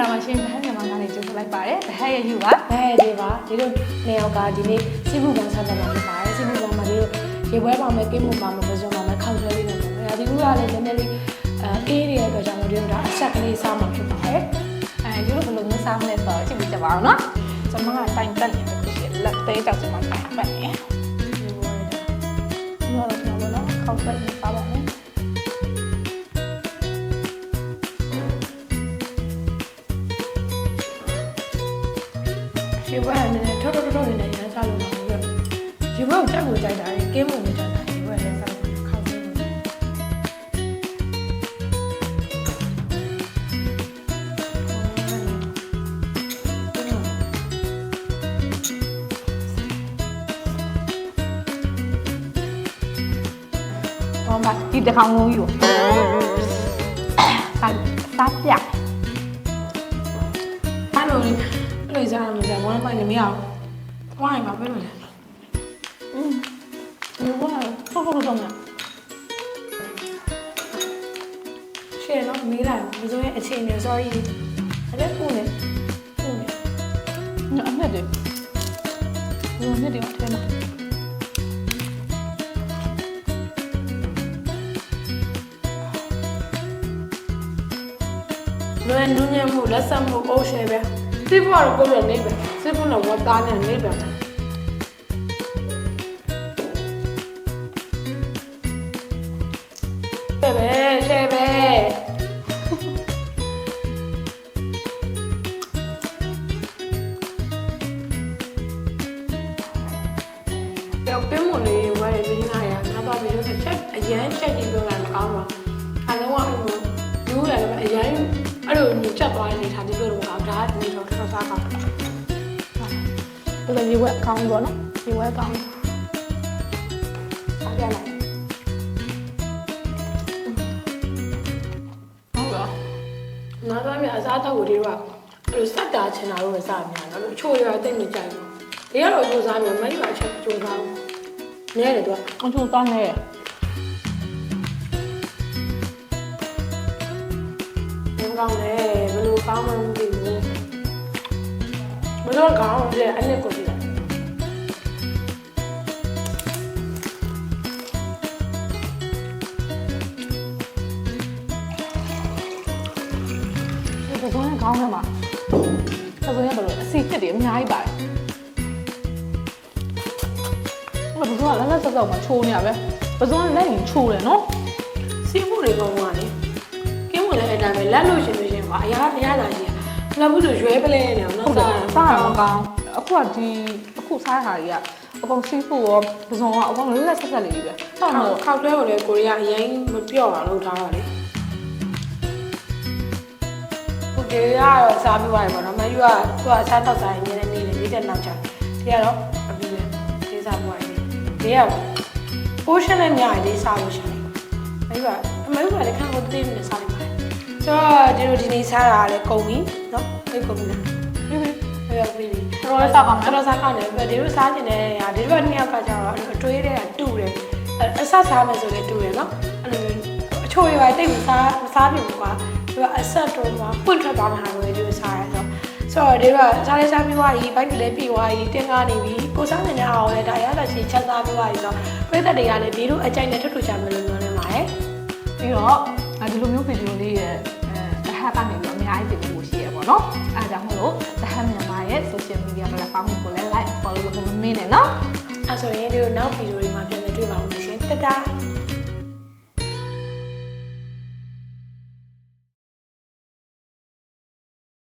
င်္ဂလာပါရှင်ဗဟန်မြန်မာကနေကြိုဆိုလိုက်ပါတယ်ဗဟန်ရဲ့ယူပါဗဟန်ရဲ့ဒီပါဒီလိုနေရောက်ကဒီနေ့စီဘူးဘောင်ဆက်တယ်မှာဖြစ်ပါတယ်စီဘူးဘောင်မှာဒီလိုရေပွဲပါမယ်ကိမှုပါမယ်ပဇွန်ပါမယ်ခောက်ဆွဲလေးနေပါမယ်ဒီလိုကလည်းနည်းနည်းလေးအေးရတဲ့အတွက်ကြောင့်ဒီလိုဒါအဆက်ကလေးစားမှာဖြစ်ပါတယ်အဲဒီလိုဘယ်လိုမျိုးစားမလဲဆိုတော့ကြည့်ပြီးကြပါအောင်နော်ကျွန်မကတိုင်တက်နေတယ်ခုရှိလက်သေးကြောက်စမှာပါမယ်ဒီလိုတော့ကျွန်တော်တို့ခောက်ဆွဲလေးစားပါမယ် ရေပွဲကနည်းနည်းထောက်ထောက်ထောက်နေနေရမ်းစားလို့ပါဘူးရေပွဲကိုကြိုက်ကိုကြိုက်တာကင်းမှုကိုကြိုက်တာရေပွဲလည်းစားလို့ခောက်ဆွဲလို့ဟောမှာဒီတစ်ခေါင်လုံးကြီးကိုစားစားပြအဲ့လို လေးအဲ့လိုစားရမှာကြာဘာမှမနေမရအောင်ဝိုင်းပါပဲလို့လေอืมဒီကဆောက်ဖို့တော့မှာရှယ်တော့မေးလိုက်မစိုးရဲ့အခြေအနေ sorry အဲ့ဒါခုနေခုနေညအနှစ်တည်းဒီနှစ်တည်းထဲမှာလွယ်နူးညံ့မှုလက်ဆက်မှုအိုးရှယ်ပဲစစ်ဖို့ကတော့ကိုယ်လည်းနေပဲစစ်ဖို့တော့ဝတ်သားနဲ့ နေပဲပဲပဲရှယ်ပဲတော့ပြမလို့ဝယ်ရင်းလာရငါတော့ပြီးတော့ချက်အရန်ချက်ကြည့်လို့လည်းမကောင်းပါအလုံးဝအဲ့လိုယူရတ ယ်အရန်အဲ့လိုညချက်သွားနေထားတယ်လို့တော့ဒါကနေတော့တော်တော်စားကောင်းဒါဆိုရေဝက်ကောင်းပေါ့နော်ရေဝက်ကောင်းအားရလိုက်ဟုတ်ကဲ့နားသားမြအစားတော့ကိုဒီတော့အဲ့လိုစက်တာချင်တာလို့ပဲစားမြန်နော်အချို့ရတိတ်မကြိုက်ဘူးဒီကတော့အချို့စားမြန်မင်းကအချက်အချို့စားဘူးနဲတယ်သူကအချို့တောင်းနေရဘယ်ကောင်းလဲဘယ်လိုကောင်းမှမသိဘူး မလို့ကောင်းတယ်အဲ့နဲ့ကိုကြည့်လိုက်ဒီပစုံနဲ့ကောင်းတယ်မှာပစုံရဲ့ဘယ်လိုအစီဖြစ်တယ်အများကြီးပါတယ်ဟိုပစုံကလည်းလက်ဆက်ဆက်မှချိုးနေရပဲပစုံကလက်ရင်ချိုးတယ်နော်စီးမှုတွေကောင်းပါလေကင်းဝင်လည်းအဲ့တိုင်းပဲလက်လို့ရှင်လို့ရှင်ပါအရာအရာလာကြီး လက်ဘူးဆိုရွဲပလဲနေအောင်ဟုနော်တ်တယ်စားစားရမကောင်းအခုကဒီအခုစားတာတွေကအကုန်စီးဖို့ရောပစုံကအကုန်လက်ဆက်ဆက်လေးပဲဆောက်ခောတော့က်ခောက်တွဲကိုလည်းကိုရီးယားအရင်မပြော့အောင်လုပ်ထားတာလေကိုရီးယားကတော့စားပြီးသွားပြီပေါ့နော်မယူကသူကအစားတော့စားရင်နည်းနည်းလေးလေးတဲ့နောက်ချဒီကတော့အပြီးပဲလေးစားပြီးသွားပြီဒီကပိုးရှင်းနဲ့ညာလေးစားလို့ရှိရင်မယူကအမယူကလည်းခံကိုသိနေစားလိုက်ပါတယ် ဆိုတော့ဒီလိုဒီနေ့စားတာလည်းကုန်ပြီနော်အဲ့ကုန်ပြီလားပြီးပြီဟုတ်ရောပြီတော်တော်စားကောင်းတယ်တော်တော်စားကောင်းတယ်ဒီလိုစားကျင်တဲ့ဟာဒီလိုနှစ်ယောက်ကကျတော့အတွေးတဲ့ကတူတယ်အဆက်စားမယ်ဆိုလည်းတူတယ်နော်အဲ့လိုအချိုတွေပါတိတ်မစားမစားပြီကွာဒီကအဆက်တော့မှပွင့်ထွက်သွားမှာလို့ဒီလိုစားရဆိုဆိုတော့ဒီကစားလေးစားပြီးသွားပြီဘိုက်လည်းပြီးသွားပြီတင်းကားနေပြီကိုစားနေကြအောင်လည်းဒါရတာချင်းချက်စားပြီးသွားပြီဆိုတော့ပြည့်သက်တွေကလည်းဒီလိုအကြိုက်နဲ့ထွတ်ထွတ်ချမယ်လို့ပြောနေပါတယ်ပြီးတော့အဲ ဒီလိုမျိုးဗီဒီယိုလေးရဲ့အဲတဟတ်ကနေပြီးတော့အများကြီးတင်ဖို့ရှိရပါတော့။အဲဒါကြောင့်မို့လို့တဟတ်မြန်မာရဲ့ social media platform ကိုလည်း like follow လုပ်ဖို့မမေ့နဲ့နော်။အဲဆိုရင်ဒီလိုနောက်ဗီဒီယိုတွေမှာပြန်လည်တွေ့ပါဦးမယ်ရှင်တတား